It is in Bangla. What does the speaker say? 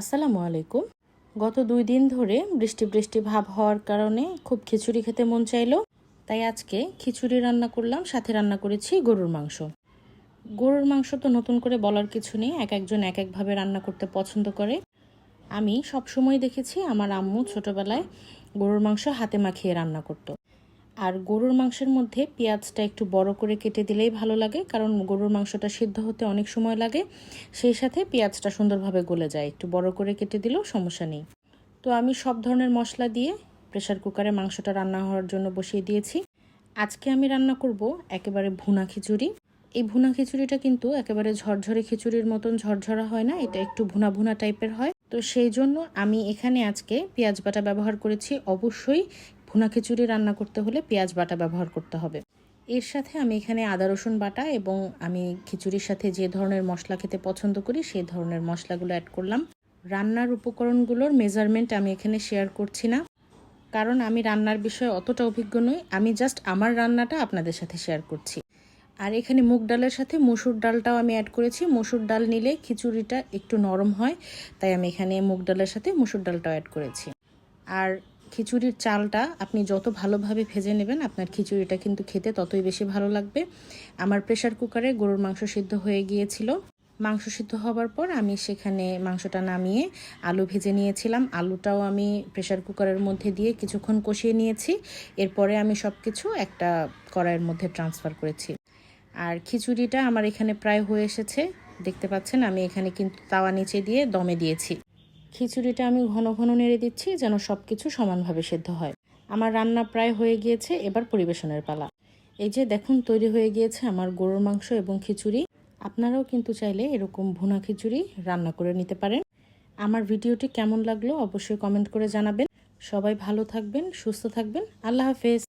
আসসালামু আলাইকুম। গত দুই দিন ধরে বৃষ্টি বৃষ্টি ভাব হওয়ার কারণে খুব খিচুড়ি খেতে মন চাইলো। তাই আজকে খিচুড়ি রান্না করলাম, সাথে রান্না করেছি গরুর মাংস। গরুর মাংস তো নতুন করে বলার কিছু নেই, এক একজন এক একভাবে রান্না করতে পছন্দ করে। আমি সব সময় দেখেছি আমার আম্মু ছোটবেলায় গরুর মাংস হাতে মাখিয়ে রান্না করতো। আর গরুর মাংসের মধ্যে পেঁয়াজটা একটু বড় করে কেটে দিলেই ভালো লাগে, কারণ গরুর মাংসটা সিদ্ধ হতে অনেক সময় লাগে। সেই সাথে পেঁয়াজটা সুন্দরভাবে গলে যায়, একটু বড় করে কেটে দিলেও সমস্যা নেই। তো আমি সব ধরনের মশলা দিয়ে প্রেশার কুকারে মাংসটা রান্না হওয়ার জন্য বসিয়ে দিয়েছি। আজকে আমি রান্না করব একেবারে ভুনা খিচুড়ি। এই ভুনা খিচুড়িটা কিন্তু একেবারে ঝরঝরে খিচুড়ির মতন ঝরঝরা হয় না, এটা একটু ভুনা ভুনা টাইপের হয়। তো সেই জন্য আমি এখানে আজকে পেঁয়াজ বাটা ব্যবহার করেছি। অবশ্যই ভুনা খিচুড়ি রান্না করতে হলে পেঁয়াজ বাটা ব্যবহার করতে হবে। এর সাথে আমি এখানে আদা, রসুন বাটা এবং আমি খিচুড়ির সাথে যে ধরনের মশলা খেতে পছন্দ করি, সেই ধরনের মশলাগুলো অ্যাড করলাম। রান্নার উপকরণগুলোর মেজারমেন্ট আমি এখানে শেয়ার করছি না, কারণ আমি রান্নার বিষয়ে অতটা অভিজ্ঞ নই। আমি জাস্ট আমার রান্নাটা আপনাদের সাথে শেয়ার করছি। আর এখানে মুগ ডালের সাথে মসুর ডালটাও আমি অ্যাড করেছি। মসুর ডাল নিলে খিচুড়িটা একটু নরম হয়, তাই আমি এখানে মুগ ডালের সাথে মসুর ডালটাও অ্যাড করেছি। আর খিচুড়ির চালটা আপনি যত ভালোভাবে ভেজে নেবেন, আপনার খিচুড়িটা কিন্তু খেতে ততই বেশি ভালো লাগবে। আমার প্রেশার কুকারে গরুর মাংস সিদ্ধ হয়ে গিয়েছিল। মাংস সিদ্ধ হবার পর আমি সেখানে মাংসটা নামিয়ে আলু ভেজে নিয়েছিলাম। আলুটাও আমি প্রেশার কুকারের মধ্যে দিয়ে কিছুক্ষণ কষিয়ে নিয়েছি। এরপরে আমি সব কিছু একটা কড়াইয়ের মধ্যে ট্রান্সফার করেছি। আর খিচুড়িটা আমার এখানে প্রায় হয়ে এসেছে। দেখতে পাচ্ছেন, আমি এখানে কিন্তু তাওয়া নিচে দিয়ে দমে দিয়েছি। খিচুড়িটা আমি ঘন ঘন নেড়ে দিচ্ছি যেন সব কিছু সমানভাবে সেদ্ধ হয়। আমার রান্না প্রায় হয়ে গিয়েছে, এবার পরিবেশনের পালা। এই যে দেখুন, তৈরি হয়ে গিয়েছে আমার গরুর মাংস এবং খিচুড়ি। আপনারাও কিন্তু চাইলে এরকম ভুনা খিচুড়ি রান্না করে নিতে পারেন। আমার ভিডিওটি কেমন লাগল অবশ্যই কমেন্ট করে জানাবেন। সবাই ভালো থাকবেন, সুস্থ থাকবেন। আল্লাহ হাফেজ।